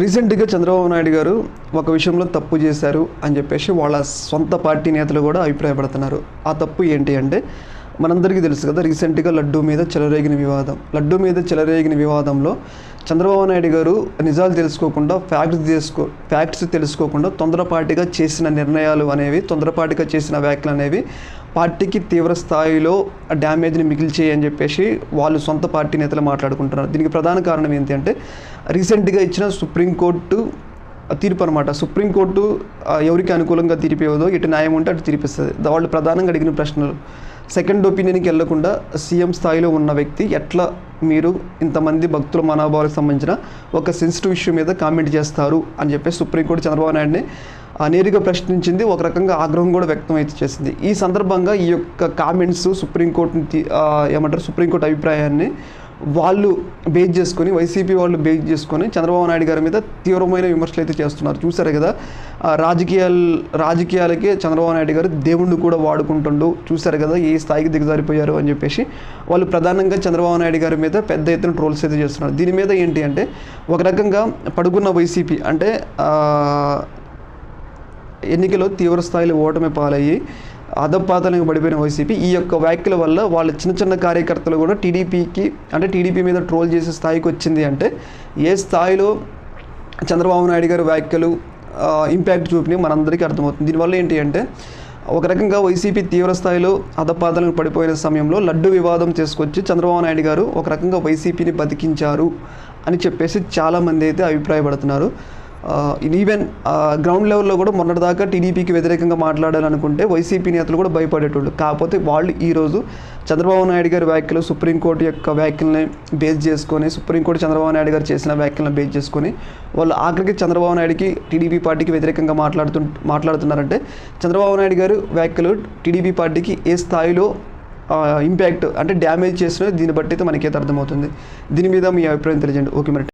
రీసెంట్గా చంద్రబాబు నాయుడు గారు ఒక విషయంలో తప్పు చేశారు అని చెప్పేసి వాళ్ళ సొంత పార్టీ నేతలు కూడా అభిప్రాయపడుతున్నారు. ఆ తప్పు ఏంటి అంటే మనందరికీ తెలుసు కదా రీసెంట్గా లడ్డూ మీద చెలరేగిన వివాదం. లడ్డూ మీద చెలరేగిన వివాదంలో చంద్రబాబు నాయుడు గారు నిజాలు తెలుసుకోకుండా ఫ్యాక్ట్స్ తెలుసుకో ఫ్యాక్ట్స్ తెలుసుకోకుండా తొందరపాటిగా చేసిన నిర్ణయాలు అనేవి తొందరపాటిగా చేసిన వ్యాఖ్యలు అనేవి పార్టీకి తీవ్ర స్థాయిలో డ్యామేజ్ని మిగిల్చేయి అని చెప్పేసి వాళ్ళు సొంత పార్టీ నేతలు మాట్లాడుకుంటున్నారు. దీనికి ప్రధాన కారణం ఏంటి అంటే రీసెంట్గా ఇచ్చిన సుప్రీంకోర్టు తీర్పు అనమాట సుప్రీంకోర్టు ఎవరికి అనుకూలంగా తీర్పివ్వదో ఎటు ఇటు న్యాయం ఉంటే అటు తీర్పిస్తుంది. వాళ్ళు ప్రధానంగా అడిగిన ప్రశ్నలు. సెకండ్ ఒపీనియన్కి వెళ్ళకుండా సీఎం స్థాయిలో ఉన్న వ్యక్తి ఎట్లా మీరు ఇంతమంది భక్తుల మనోభావాలకు సంబంధించిన ఒక సెన్సిటివ్ ఇష్యూ మీద కామెంట్ చేస్తారు అని చెప్పేసి సుప్రీంకోర్టు చంద్రబాబు నాయుడిని నేరుగా ప్రశ్నించింది ఒక రకంగా ఆగ్రహం కూడా వ్యక్తం అయితే చేసింది. ఈ సందర్భంగా ఈ యొక్క కామెంట్స్ సుప్రీంకోర్టుని ఏమంటారు సుప్రీంకోర్టు అభిప్రాయాన్ని వాళ్ళు బేస్ చేసుకొని వైసీపీ వాళ్ళు బేస్ చేసుకొని చంద్రబాబు నాయుడు గారి మీద తీవ్రమైన విమర్శలు అయితే చేస్తున్నారు. చూసారు కదా రాజకీయాలు రాజకీయాలకే చంద్రబాబు నాయుడు గారు దేవుణ్ణి కూడా వాడుకుంటుండు. చూసారు కదా ఏ స్థాయికి దిగజారిపోయారు అని చెప్పేసి వాళ్ళు ప్రధానంగా చంద్రబాబు నాయుడు గారి మీద పెద్ద ఎత్తున ట్రోల్స్ అయితే చేస్తున్నారు. దీని మీద ఏంటి అంటే ఒక రకంగా పడుకున్న వైసీపీ అంటే ఎన్నికల్లో తీవ్ర స్థాయిలో ఓటమి పాలయ్యి అధపాతలకు పడిపోయిన వైసీపీ ఈ యొక్క వ్యాఖ్యల వల్ల వాళ్ళ చిన్న చిన్న కార్యకర్తలు కూడా టీడీపీకి అంటే టీడీపీ మీద ట్రోల్ చేసే స్థాయికి వచ్చింది అంటే ఏ స్థాయిలో చంద్రబాబు నాయుడు గారి వ్యాఖ్యలు ఇంపాక్ట్ చూపినాయి మనందరికీ అర్థమవుతుంది. దీనివల్ల ఏంటి అంటే ఒక రకంగా వైసీపీ తీవ్ర స్థాయిలో అధపాతలకు పడిపోయిన సమయంలో లడ్డు వివాదం చేసుకొచ్చి చంద్రబాబు నాయుడు గారు ఒక రకంగా వైసీపీని బతికించారు అని చెప్పేసి చాలామంది అయితే అభిప్రాయపడుతున్నారు. ఈవెన్ గ్రౌండ్ లెవెల్లో కూడా మొన్నటిదాకా టీడీపీకి వ్యతిరేకంగా మాట్లాడాలనుకుంటే వైసీపీ నేతలు కూడా భయపడేటోళ్ళు. కాకపోతే వాళ్ళు ఈరోజు చంద్రబాబు నాయుడు గారి వ్యాఖ్యలు సుప్రీంకోర్టు యొక్క వ్యాఖ్యల్ని బేస్ చేసుకొని సుప్రీంకోర్టు చంద్రబాబు నాయుడు గారు చేసిన వ్యాఖ్యలను బేస్ చేసుకొని వాళ్ళు ఆఖరికి చంద్రబాబు నాయుడుకి టీడీపీ పార్టీకి వ్యతిరేకంగా మాట్లాడుతు మాట్లాడుతున్నారంటే చంద్రబాబు నాయుడు గారు వ్యాఖ్యలు టీడీపీ పార్టీకి ఏ స్థాయిలో ఇంపాక్ట్ అంటే డ్యామేజ్ చేసిన దీన్ని బట్టి అయితే మనకైతే అర్థమవుతుంది. దీని మీద మీ అభిప్రాయం తెలియజేయండి. ఓకే మరి.